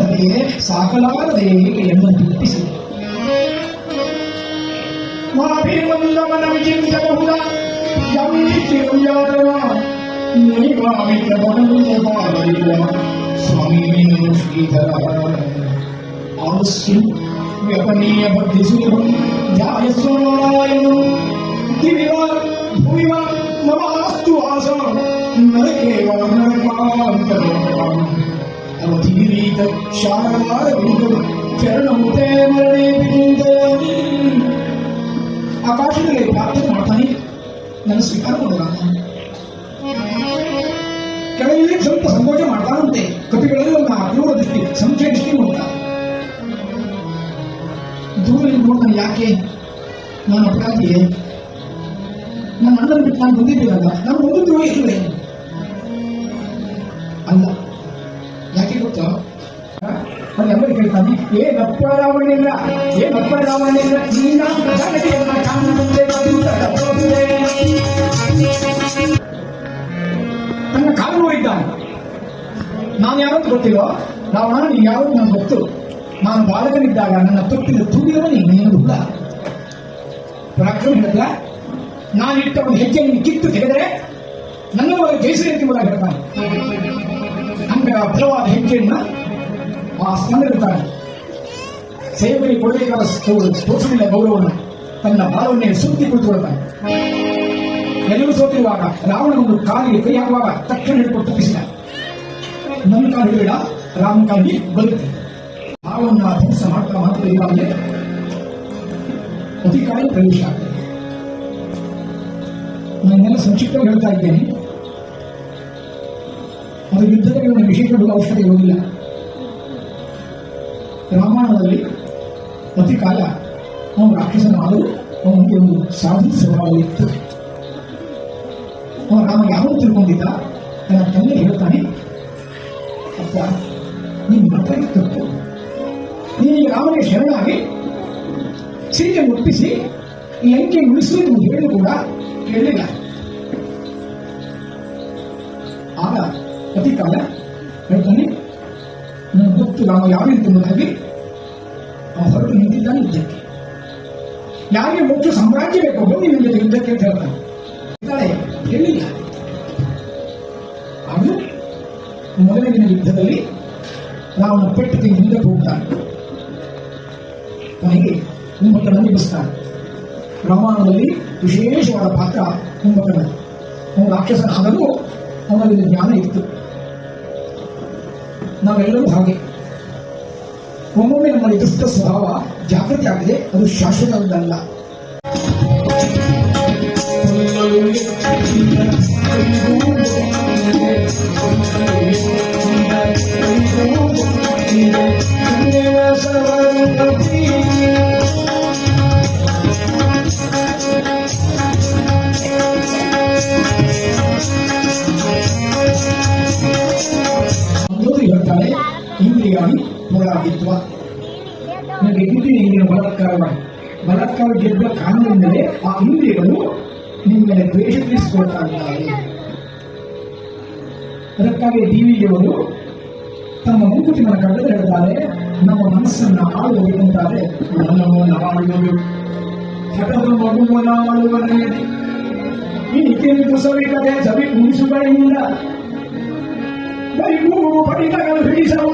ಹೊತ್ತಿಗೆ ಸಾಕಲಾರದೆ ಎಂಬಂತೆ ಹುಟ್ಟಿಸಿದೆ ಮಾಭಿವಂದಮನ ವಿಚಿಂತ್ಯ ಬಹುಲ ಯಂ ಚಿರುಯಾದವ ಮುನಿಭಾವಿತ ಮನಮುನೆ ಬಾಲರಿಲ್ಲ ಸ್ವಾಮಿ ಶ್ರೀಧರ ಆವಸ್ಯಂ ವ್ಯಪನೀಯ ಬದ್ಧಿಸುರು ಧ್ಯಾಯಸ್ವನಾರಾಯಣಂ ದಿವಿವ ಭುವಿವ ಮಮಾಸ್ತು ಆಸ ನರಕೇವ ಅವಧಿರೀತ ಶಾರವಾರ ಬಿಂದು ಚರಣಮುತೆ ಮರಣೆ ಆಕಾಶದಲ್ಲಿ ಪ್ರಾರ್ಥನೆ ಮಾಡ್ತಾನೆ. ನನ್ನ ಸ್ವೀಕಾರ ಮಾಡಲ್ಲ ಕೆಳಗೆ ಸ್ವಲ್ಪ ಸಂಕೋಚ ಮಾಡ್ತಾನಂತೆ. ಕಪಿಗಳಲ್ಲಿ ಒಂದು ಅಪೂರ್ವ ದೃಷ್ಟಿ ಸಂಶಯ ದೃಷ್ಟಿ ನೋಡ್ತಾನೆ ದೂರದಲ್ಲಿ ನೋಡ್ತಾನೆ, ಯಾಕೆ? ನಾನು ಅಪರಾಧಿಯೇ? ನನ್ನ ಅಣ್ಣನ ಬಿಟ್ಟು ನಾನು ಬಂದಿದ್ದೀನಲ್ಲ. ನಾನು ಒಂದು ದ್ರೋಹ ಕೇಳ್ತಾನೆ ಏನಪ್ಪ ರಾವಣಿಲ್ಲ ಏನಪ್ಪ ರಾವಣಿಲ್ಲ ನೀನ ಗಣತಿಯನ್ನ ಕಾಣುತ್ತೆ. ನನ್ನ ಕಾಲು ಇದ್ದಾನೆ ನಾನು ಯಾವತ್ತು ಗೊತ್ತಿಲ್ಲೋ ರಾವಣ, ನೀನು ಯಾವತ್ತು ನನಗೆ ಗೊತ್ತು. ನಾನು ಬಾಲಕನಿದ್ದಾಗ ನನ್ನ ತೊಟ್ಟಿನ ತುಡಿಯುವ ನೀನು ಹುಲ್ಲ ಪರಾಕ್ರಮ ಹೇಳಿದ ನಾನು ಇಟ್ಟ ಒಂದು ಹೆಜ್ಜೆ ನೀನು ಕಿತ್ತು ತೆಗೆದರೆ ನನ್ನ ಒಳಗೆ ಜಯಿಸಿ ಅಂತ ಕೂಡ ಹೇಳ್ತಾನೆ ಅಂತಹ ಅಭ್ರವಾದ ಹೆಜ್ಜೆಯನ್ನ ಆ ಸ್ಕಂದಿರ್ತಾನೆ ಸೇವಕರಿಗೆ ಕೊಡಬೇಕಾದ ತೋರಿಸಲಿಲ್ಲ ಗೌರವವನ್ನು. ತನ್ನ ಬಾಲವನ್ನೇ ಸುತ್ತಿ ಕುಳಿತುಕೊಳ್ತಾನೆ ಎಲ್ಲರೂ ಸೋತಿರುವಾಗ ರಾವಣ ಒಂದು ಕಾಲಿಗೆ ಕೈ ಹಾಕುವಾಗ ತಕ್ಷಣ ಹಿಡ್ಕೊಂಡು ತಪ್ಪಿಸಿದ. ನನ್ನ ಕಾಲು ಹಿಡಿಬೇಡ, ರಾಮನ ಕಾಲಿಗೆ ಬರುತ್ತೆ ಧ್ವಂಸ ಮಾತ್ರ ಅಧಿಕಾರಿ ಪ್ರವೇಶ ನಾನೆಲ್ಲ ಸಂಕ್ಷಿಪ್ತವಾಗಿ ಹೇಳ್ತಾ ಇದ್ದೇನೆ. ಅದು ಯುದ್ಧದಲ್ಲಿ ಒಂದು ವಿಶೇಷ ಅವಶ್ಯಕತೆ ಇರುವುದಿಲ್ಲ ರಾಮಾಯಣದಲ್ಲಿ ಪ್ರತಿ ಕಾಲ ಅವನು ರಾಕ್ಷಸನಾದರೂ ಅವನಿಗೆ ಒಂದು ಸಾಧು ಸ್ವಭಾವ ಇತ್ತು. ಅವನು ರಾಮ ಯಾವ ತಿಳ್ಕೊಂಡಿದ್ದ? ನನ್ನ ತಂದೆ ಹೇಳ್ತಾನೆ, ಅಪ್ಪ ನಿಮ್ಮ ಮಾತ್ರ ತಪ್ಪು ನೀನು ರಾಮನಿಗೆ ಶರಣಾಗಿ ಸೀತೆ ಮುಟ್ಟಿಸಿ ಈ ಲಂಕೆ ಉಳಿಸಬೇಕು ಹೇಳಿ ಕೂಡ ಕೇಳಲಿಲ್ಲ. ಆಗ ಪ್ರತಿ ಕಾಲ ಹೇಳ್ತಾನೆ ನನ್ನ ಗೊತ್ತು ನಾವು ಯಾವ ರೀತಿ ಹೊರಟು ನಿಂತಿದ್ದಾನೆ ಯುದ್ಧಕ್ಕೆ ಯಾರಿಗೆ ಮುಖ್ಯ ಸಾಮ್ರಾಜ್ಯ ಬೇಕು ಬನ್ನಿ ಜೊತೆ ಯುದ್ಧಕ್ಕೆ ಅಂತ ಹೇಳ್ತಾನೆ. ಹೇಳಿಲ್ಲ ಅದು ಮೊದಲಿನ ಯುದ್ಧದಲ್ಲಿ ನಾವು ಪೆಟ್ಟಿಗೆ ಹಿಂದೆ ಹೋಗ್ತಾನೆ. ಕೊನೆಗೆ ಕುಂಭಕರ್ಣ ನಿಲ್ಲಿಸ್ತಾನೆ ರಾಮಾಯಣದಲ್ಲಿ ವಿಶೇಷವಾದ ಪಾತ್ರ ಕುಂಭಕರ್ಣ ಅವನು ರಾಕ್ಷಸನ ಆದರೂ ಅವನಲ್ಲಿ ಜ್ಞಾನ ಇತ್ತು. ನಾವೆಲ್ಲರೂ ಹಾಗೆ. ಒಮ್ಮೊಮ್ಮೆ ನಮ್ಮಲ್ಲಿ ದುಷ್ಟ ಸ್ವಭಾವ ಜಾಗೃತಿ ಆಗಿದೆ ಅದು ಶಾಶ್ವತವಲ್ಲ ಅನ್ನೋದು ಪುರಾದಿತ್ವ ನನಗೆ ಇಂದ್ರಿಯ ಇಂದ್ರಿಯ ಬಲಾತ್ಕಾರ ಗೆದ್ದ ಕಾರಣದಿಂದಲೇ ಆ ಇಂದ್ರಿಯಗಳು ನಿಮ್ಮ ಮೇಲೆ ದ್ವೇಷ ತೀರಿಸಿಕೊಳ್ತಾ ಇದ್ದಾರೆ ಅದಕ್ಕಾಗಿ ಅವರು ತಮ್ಮ ಮುಂಕುತಿಮನ ಕಳೆದು ಹೇಳ್ತಾರೆ, ನಮ್ಮ ಮನಸ್ಸನ್ನ ಆಳುವುದಂತಾರೆ ಮನವನ್ನು ಆಳುವುದು ಹಠದ ಮಗುವನ ಆಳುವನೇ ಈ ನಿತ್ಯನಿ ಕುಸವಿಕತೆ ಸವಿ ಉಳಿಸುಗಳಿಂದ ಬರಿಗೂ ಪಡಿತಗಳು ಹಿಡಿಸವು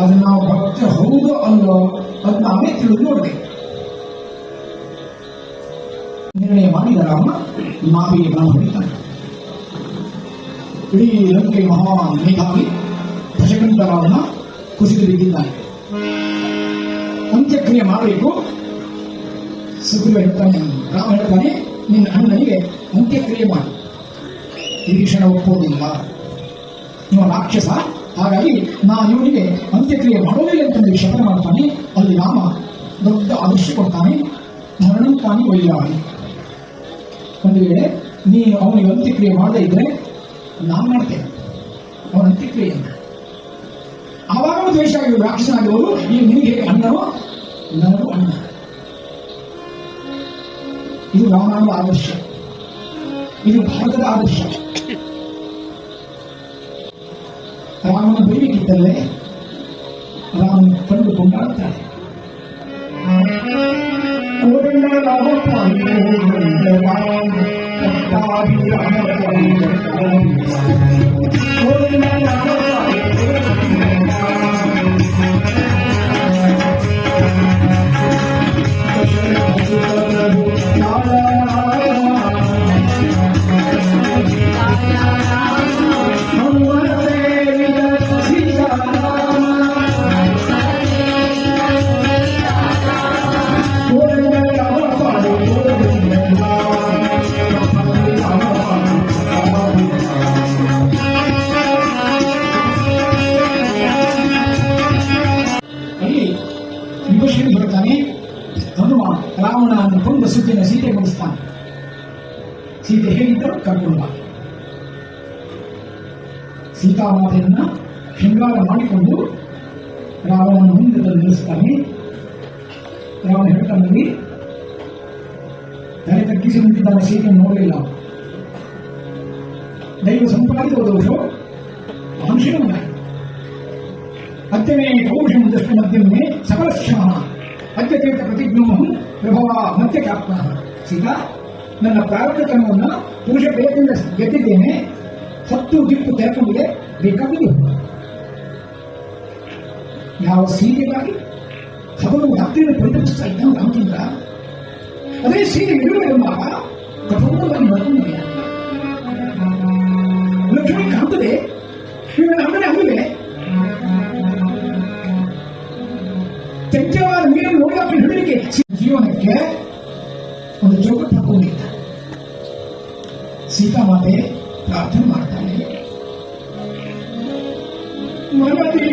ಅದು ನಾವು ಭಕ್ತ ಹೌದು ಅಲ್ಲೋ ಅದು ನಾವೇ ತಿಳಿದು ನೋಡಬೇಕು. ನಿರ್ಣಯ ಮಾಡಿದ ರಾಮ ಮಾವಿಗೆ ಹೊಡಿತಾನೆ. ಇಡೀ ಲಂಕೆ ಮಹಾ ಮೇಧಾವಿ ದಶಕಂಠ ರಾವಣ ಕುಸಿದು ಬಿದ್ದಿದ್ದಾನೆ ಅಂತ್ಯಕ್ರಿಯೆ ಮಾಡಬೇಕು. ಸುಗ್ರೀವ ಹೇಳ್ತಾನೆ, ರಾಮ ಹೇಳ್ತಾನೆ, ನಿನ್ನ ಅಣ್ಣನಿಗೆ ಅಂತ್ಯಕ್ರಿಯೆ ಮಾಡಿ. ಈ ಕ್ಷಣ ಒಪ್ಪುವುದಿಲ್ಲ ನೀವು ರಾಕ್ಷಸ ಹಾಗಾಗಿ ನಾನು ಇವನಿಗೆ ಅಂತ್ಯಕ್ರಿಯೆ ಮಾಡೋದಿಲ್ಲ ಅಂತಂದು ಶಪಥ ಮಾಡ್ತಾನೆ. ಅಲ್ಲಿ ರಾಮ ದೊಡ್ಡ ಆದರ್ಶ ಕೊಡ್ತಾನೆ. ಮರಣಂತಾನಿ ಒಯ್ಯಾಳಿ ಒಂದು ವೇಳೆ ನೀನು ಅವನಿಗೆ ಅಂತ್ಯಕ್ರಿಯೆ ಮಾಡದೇ ಇದ್ರೆ ನಾನು ಮಾಡ್ತೇನೆ. ಅವನ ಅಂತ್ಯಕ್ರಿಯೆ ಆವಾಗ ಅವನು ದ್ವೇಷ ಆಗಿರುವ ರಾಕ್ಷಸನಾಗಿರೋರು ಈ ನಿನಗೆ ಹೇಗೆ ಅಣ್ಣನೋ? ನನಗೂ ಅಣ್ಣ. ಇದು ರಾಮಾಯಣದ ಆದರ್ಶ. ಇದು ಭಾರತದ ಆದರ್ಶ. ರಾಮನ ಬೈಬೇಕಿತ್ತಲ್ಲೇ ರಾಮನ ಕಂಡು ಕೊಂಡಾಡ್ತಾನೆ ರಾವಣನನ್ನು ತುಂಬ ಸುತ್ತಿನ ಸೀತೆ ಮುಗಿಸ್ತಾನೆ. ಸೀತೆ ಹೇಳಿದ್ದರು ಕರ್ಕೊಂಡು ಬಾ. ಸೀತಾಮಾತೆಯನ್ನ ಶೃಂಗಾರ ಮಾಡಿಕೊಂಡು ರಾವಣನ ಮುಂದೆ ನಿಲ್ಲಿಸ್ತಾನೆ. ರಾವಣ ಹೇಳ್ತಾನಲ್ಲಿ ತಲೆ ತಗ್ಗಿಸಿ ನಿಂತಿದ್ದಾನೆ, ಸೀತೆಯನ್ನು ನೋಡಲಿಲ್ಲ. ದೈವ ಸಂಪಾದಿತ ದೋಷೋ ಮನುಷ್ಯನ ಅತ್ಯನೇ ಪೌರುಷಂ ದೃಷ್ಟಿ ಮಧ್ಯಮೇ ಸಕಲಕ್ಷಣ. ಅತ್ಯತೀರ್ಥ ಪ್ರತಿಜ್ಞಮಂ ಪ್ರಭವ ಮಧ್ಯಕಾತ್ಮ ಸೀತಾ, ನನ್ನ ಪ್ರಾರಬ್ಧ ಕರ್ಮವನ್ನು ಪುರುಷ ಪ್ರಯತ್ನದಿಂದ ಗೆದ್ದಿದ್ದೇನೆ. ಹತ್ತು ದಿಕ್ಕು ತೆರಕೊಂಡಿದೆ ಬೇಕಾಗಿದೆ ಯಾವ ಸೀರೆಗಾಗಿ ಹಗಲು ರಾತ್ರಿಯನ್ನು ಪರಿತಪಿಸ್ತಾ ಇದ್ದಾನೆ ರಾಮಚಂದ್ರ. ಅದೇ ಸೀರೆ ಎದುರುಗಡೆ ಎಂಬಾಗ ಕಠೋರವಾಗಿ ಮರಕೊಂಡಿದೆ ಲಕ್ಷ್ಮಿ ಕಾಣ್ತದೆ ಜೀವನಕ್ಕೆ ಒಂದು ಚೌಕಟ್ಟು ಹಾಕೊಂಡಿದ್ದ ಸೀತಾಮಾತೆ ಪ್ರಾರ್ಥನೆ ಮಾಡ್ತಾಳೆ ಮನದಿ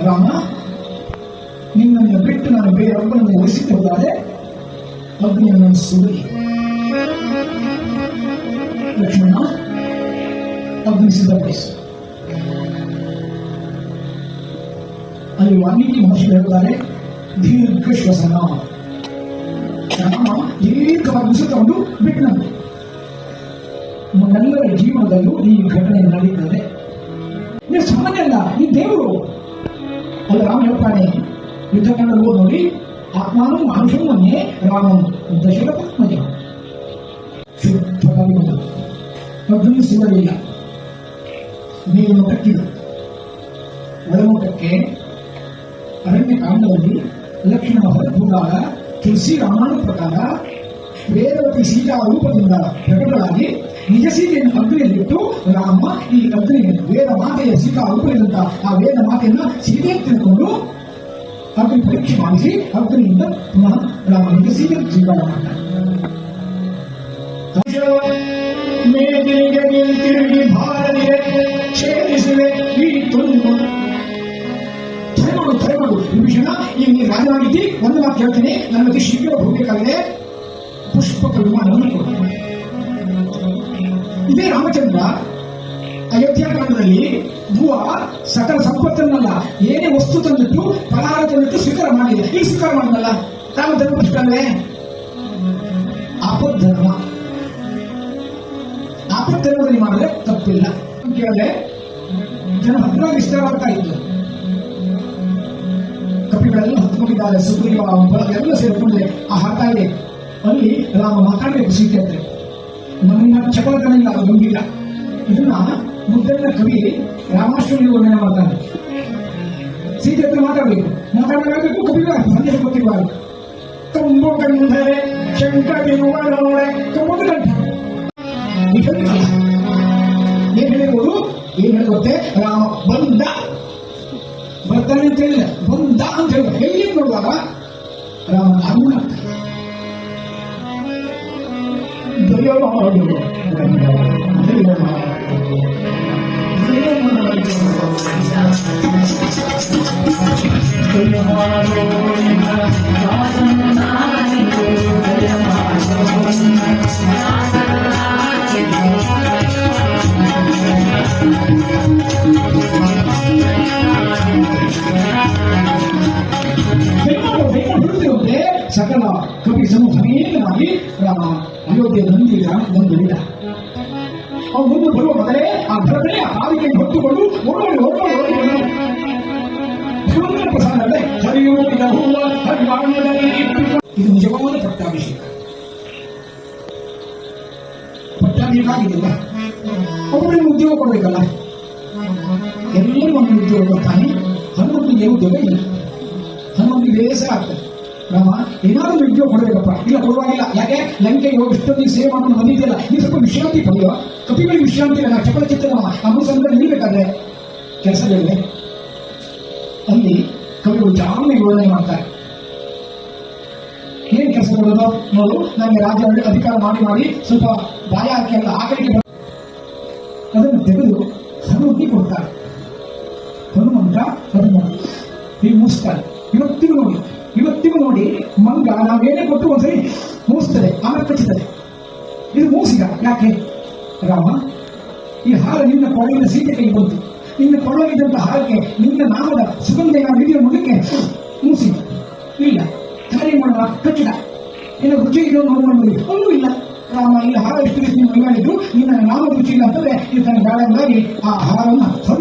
ರಾಮ ನಿನ್ನನ್ನು ಬಿಟ್ಟು ನಾನು ಬೇರೊಬ್ಬನನ್ನು ಉಳಿಸಿಕೊಳ್ಳಾದೆ ಅಗ್ನಿಯನ್ನು ಸುಡಲಿ ಲಕ್ಷ್ಮಣ ಸಿದ್ಧಪಡಿಸು ಅಲ್ಲಿ ವಾಲ್ಮೀಕಿ ಮಹರ್ಷಿ ಹೇಳ್ತಾರೆ ದೀರ್ಘ ಶ್ವಸನ ರಾಮ ದೀರ್ಘವಾಗಿ ಉಸಿತಕೊಂಡು ಬಿಟ್ಟನಂತೆ ನಮ್ಮೆಲ್ಲರ ಜೀವನದಲ್ಲೂ ಈ ಘಟನೆ ನಡೀತದೆ ನೀವು ಸಾಮಾನ್ಯ ಅಲ್ಲ ಈ ದೇವರು ಅಲ್ಲ ರಾಮ ಹೇಳ್ತಾನೆ ಯುದ್ಧಕಾಂಡದಲ್ಲಿ ನೋಡಿ ಆತ್ಮಾನು ಮಾನುಷವನ್ನೇ ರಾಮಂ ರಾಮ ಶುದ್ಧವಾಗಿ ಬಂದ ಅಗ್ನಿ ಸಿಗಲಿಲ್ಲ ನೀರು ಕಟ್ಟಿದ ಒಳಮುಖಕ್ಕೆ ಅರಣ್ಯ ಕಾಂಡದಲ್ಲಿ ಲಕ್ಷ್ಮಣ ಹೊರಬಂದಾಗ ತುಳಸಿ ರಾಮಾಯಣ ಪ್ರಕಾರ ವೇದವತಿ ಸೀತಾ ರೂಪದಿಂದ ಪ್ರಕಟವಾಗಿ ನಿಜ ಸೀತೆಯನ್ನು ಅಗ್ನಿಯಲ್ಲಿಟ್ಟು ರಾಮ ಈ ಅಗ್ನಿಯನ್ನು ವೇದ ಮಾತೆಯ ಸೀತಾ ರೂಪದಿಂದ ಆ ವೇದ ಮಾತೆಯನ್ನು ಸೀತೆ ತಿಳ್ಕೊಂಡು ಅಗ್ನಿ ಪರೀಕ್ಷೆ ಮಾಡಿಸಿ ಅಗ್ನಿಯಿಂದ ಪುನಃ ರಾಮನಿಗೆ ಸೀತೆ ಸ್ವೀಕಾರ ಮಾಡ್ತಾರೆ ಮೇದಿನಿಗೆ ಭಾರನಿಗೆ ಛೇದಿಸಿವೆ ಈ ತುಂಬ ತ್ವರೆ ಮಾಡು ತ್ವರೆ ಮಾಡು ವಿಭೀಷಣ ಈಗ ನೀನು ರಾಜನಾಗಿದ್ದಿ ಒಂದು ಮಾತು ಹೇಳ್ತೀನಿ ಅತಿ ಶೀಘ್ರ ಹೋಗಬೇಕಾಗಿದೆ ಪುಷ್ಪಕ ವಿಮಾನವನ್ನು ಇದೇ ರಾಮಚಂದ್ರ ಅಯೋಧ್ಯಾಕಾಂಡದಲ್ಲಿ ಭುವ ಸಕಲ ಸಂಪತ್ತನ್ನಲ್ಲ, ಏನೇ ವಸ್ತು ತಂದಿಟ್ಟು ಪರಾರ ತಂದಿಟ್ಟು ಸ್ವೀಕಾರ ಮಾಡಿದೆ. ಈಗ ಸ್ವೀಕಾರ ಮಾಡಲ್ಲ ಧರ್ಮ ಅಷ್ಟೇ ಆಪದ್ಧರ್ಮ ಆಪದ್ಧರ್ಮದಲ್ಲಿ ಮಾಡಿದ್ರೆ ತಪ್ಪಿಲ್ಲ. ಕೇಳಿದ್ರೆ ಜನ ಹತ್ರ ಇಷ್ಟವಾಗ್ತಾ ಇತ್ತು. ಕಪಿಗಳೆಲ್ಲ ಹತ್ಕೊಂಡಿದ್ದಾರೆ, ಸುಗ್ರೀವ, ಬಲ ಎಲ್ಲ ಆ ಹಾಕ್ತಾ ಇದೆ. ಅಲ್ಲಿ ರಾಮ ಮಾತಾಡಬೇಕು ಸೀತೆ ಅಂದ್ರೆ. ನಮ್ಮನ್ನ ಚಪಲತನ ಅದು ಬಂದಿಲ್ಲ ಇದನ್ನ ಮುದ್ದಣ್ಣ ಕವಿ ರಾಮಾಶ್ವರಿ ವರ್ಣನೆ ಮಾಡ್ತಾನೆ. ಸೀತೆ ಹತ್ರ ಮಾತಾಡಬೇಕು. ಮಾತಾಡಬೇಕು ಕವಿಗ ಸಂದೇಶ ಕೊಟ್ಟಿರುವಾಗ ತುಂಬು ಕಂಡರೆ ಶಂಕರಿರುವ ನೋಡೆ ತುಂಬು ಕಂಠ ಏನ್ ಹೇಳಿರ್ಬೋದು ಏನ್ ಹೇಳಿ ಗೊತ್ತೇ? ರಾಮ ಬಂದ. ಬರ್ತಾನೆ ಅಂತ ಹೇಳಿಲ್ಲ. ಬಂದ ಅಂತ ಹೇಳಿದ ಎಲ್ಲಿ ನೋಡುವಾಗ? Rama Aruna Thank you. ಸಮೇತನಾಗಿ ರಾಮ ಅಯೋಧ್ಯೆ ನಂದಿ ಗ್ರಾಮಕ್ಕೆ ಬಂದು ಅವನು ಮುಂದೆ ಬರುವ ಮೊದಲೇ ಆ ಭರತನೇ ಆ ಕಾಲಿಗೆ ಹೊತ್ತುಕೊಂಡು ಓಡೋಡಿ ಓಡೋಡಿ ಇದು ನಿಜವಾದ ಪಟ್ಟಾಭಿಷೇಕ. ಪಟ್ಟಾಭಿಷೇಕ ಆಗಿದೆಯಲ್ಲ? ಒಬ್ಬರಿಗೆ ಉದ್ಯೋಗ ಕೊಡಬೇಕಲ್ಲ? ಎಲ್ಲರೂ ಒಂದು ಉದ್ಯೋಗ ಕೊಡ್ತಾನೆ. ಹನುಮಂತನಿಗೆ ಉದ್ಯೋಗ ಇಲ್ಲ. ಹನುಮಂತನಿಗೆ ಬೇಸರ ಆಗ್ತದೆ. ರಾಮ ಏನಾದರೂ ಉದ್ಯೋಗ ಕೊಡಬೇಕಪ್ಪ. ಇಲ್ಲ ಕೊಡುವಾಗಿಲ್ಲ ಯಾಕೆ? ಲಂಕೆ ಹೋಗಿ ಇಷ್ಟೊಂದು ಸೇವೆ ಮಾಡೋದು ಬಂದಿದ್ದೆಲ್ಲ ನೀವು ಸ್ವಲ್ಪ ವಿಶ್ರಾಂತಿ ಪಡೆಯುವ ಕಪಿಗಳಿಗೆ ವಿಶ್ರಾಂತಿ ಇಲ್ಲ ಚಪಲ ಚಿತ್ರ ಅಮೃತ ನಿಲ್ಬೇಕಾದ್ರೆ ಕೆಲಸಗಳಿವೆ ಅಲ್ಲಿ ಕವಿಗಳು ಜಾಮೆ ಯೋಜನೆ ಮಾಡ್ತಾರೆ. ಏನ್ ಕೆಲಸ ಮಾಡೋದು? ನೋಡು, ನನಗೆ ರಾಜ್ಯ ಅಧಿಕಾರ ಮಾಡಿ ಮಾಡಿ ಸ್ವಲ್ಪ ಬಾಯ ಹಾಕಿ ಎಲ್ಲ ಆಕಳಿಗೆ ಅದನ್ನು ತೆಗೆದು ಹನುಮಂತಿ ಕೊಡ್ತಾರೆ. ಹನುಮಂತ ಹನುಮಂತ ಹೀಗೆ ಮುಗಿಸ್ತಾರೆ ಇವತ್ತಿಗೂ ನೋಡಿ. ಇವತ್ತಿಗೂ ನೋಡಿ ಮಂಗ ನಾವೇನೇ ಕೊಟ್ಟು ಒಂದ್ಸರಿ ಮೂಸ್ತದೆ ಆಮೇಲೆ ಕಚ್ಚುತ್ತದೆ ಇದು ಮೂಸಿದ ಯಾಕೆ? ರಾಮ, ಈ ಹಾರ ನಿನ್ನ ಕೊಳಗಿನ ಸೀತೆ ಕೈ ಬಂತು. ನಿನ್ನ ಕೊಳಗಿದ್ದಂಥ ಹಾರಕ್ಕೆ ನಿನ್ನ ನಾಮದ ಸುಗಂಧ ಹಿಡಿಯ ಮುಂದಕ್ಕೆ ಮೂಸಿ. ಇಲ್ಲ. ಖಾಲಿ ಮಾಡುವ ಕಚ್ಚಿದ ನಿನ್ನ ರುಚಿ ನೋಡೋಣ ನೋಡಿ ಒಂದು ಇಲ್ಲ. ರಾಮ, ಈ ಹಾರ ಎಷ್ಟು ದಿವಸ ನೀವು ಮೈಮಾಡಿದ್ರು ನಿನ್ನ ನಾಮದ ರುಚಿ ಇಲ್ಲ ಅಂತಂದ್ರೆ ಇದು ತನ್ನ ಗಾಳವಾಗಿ ಆ ಹಾರವನ್ನು ಹೊರ